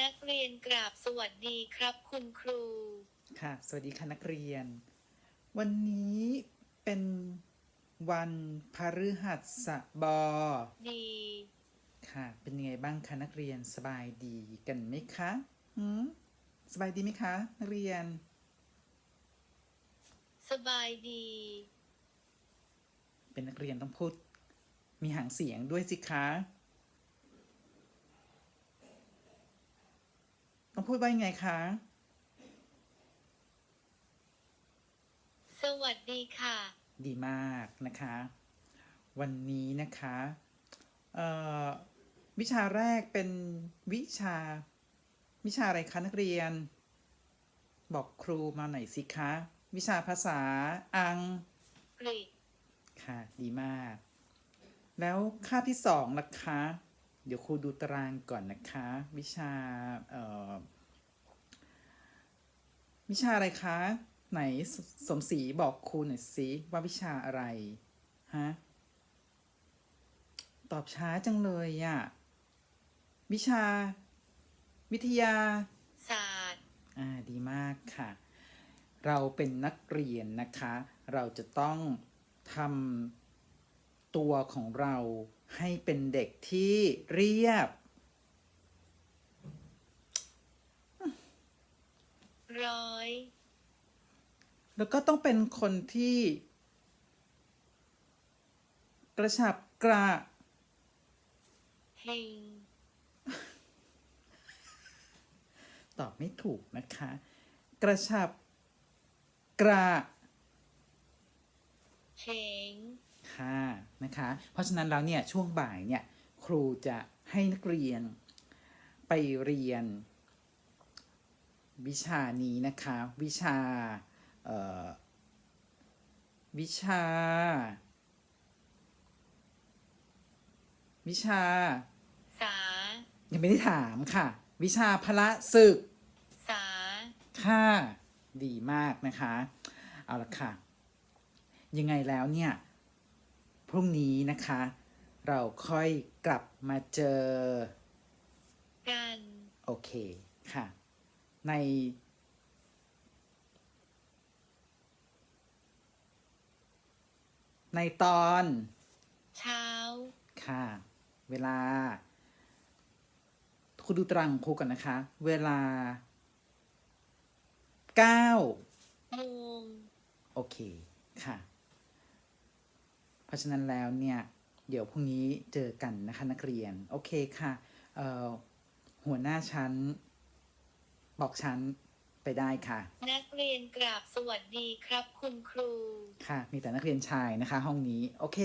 นักเรียนกราบสวัสดีครับคุณครู ค่ะ สวัสดีค่ะนักเรียน วันนี้เป็นวันพฤหัสบดี ค่ะ เป็นยังไงบ้างคะนักเรียนสบายดีกันไหมคะหืมสบายดีไหมคะ นักเรียน สบายดี เป็นนักเรียนต้องพูด มีหางเสียงด้วยสิคะ ต้องพูดว่ายังไงคะสวัสดีค่ะ ดีมากนะคะ วันนี้นะคะเอ่อวิชาแรกเป็นวิชา วิชาอะไรคะนักเรียน บอกครูมาหน่อยสิคะ วิชาภาษาอังกฤษค่ะ ดีมาก แล้วคาบที่สองล่ะคะ เดี๋ยวครูดูตารางก่อนนะคะ วิชาเอ่อวิชาอะไรคะ ไหนสสมศรีบอกครูหน่อยสิว่าวิชาอะไรฮะตอบช้าจังเลยอะ่ะวิชา วิทยาศาสตร์อ่าดีมากค่ะ เราเป็นนักเรียนนะคะ เราจะต้องทำตัวของเรา ให้เป็นเด็กที่เรียบ ร้อย แล้วก็ต้องเป็นคนที่ กระฉับกระเฮงตอบไม่ถูกนะคะ กระฉับกระเฮงค่ะ นะคะ เพราะฉะนั้นแล้วเนี่ยช่วงบ่ายเนี่ยครูจะให้นักเรียนไปเรียนวิชานี้นะคะ วิชาเอ่อวิชา วิชา สา ยังไม่ได้ถามค่ะ วิชาพละศึก สา ค่ะ ดีมากนะคะ เอาละค่ะ ยังไงแล้วเนี่ย พรุ่งนี้นะคะ เราค่อยกลับมาเจอ กัน โอเคค่ะ ใน ในตอนเช้า ค่ะ เวลา คุณดูตรังครูกันนะคะ เวลา9โมง โอเค ค่ะ เพราะฉะนั้นแล้วเนี่ยเดี๋ยวพรุ่งนี้เจอกันนะคะนักเรียน โอเคค่ะเอ่อหัวหน้าชั้น บอกชั้นไปได้ค่ะ นักเรียนกราบสวัสดีครับคุณครู ค่ะ มีแต่นักเรียนชายนะคะ ห้องนี้ โอเค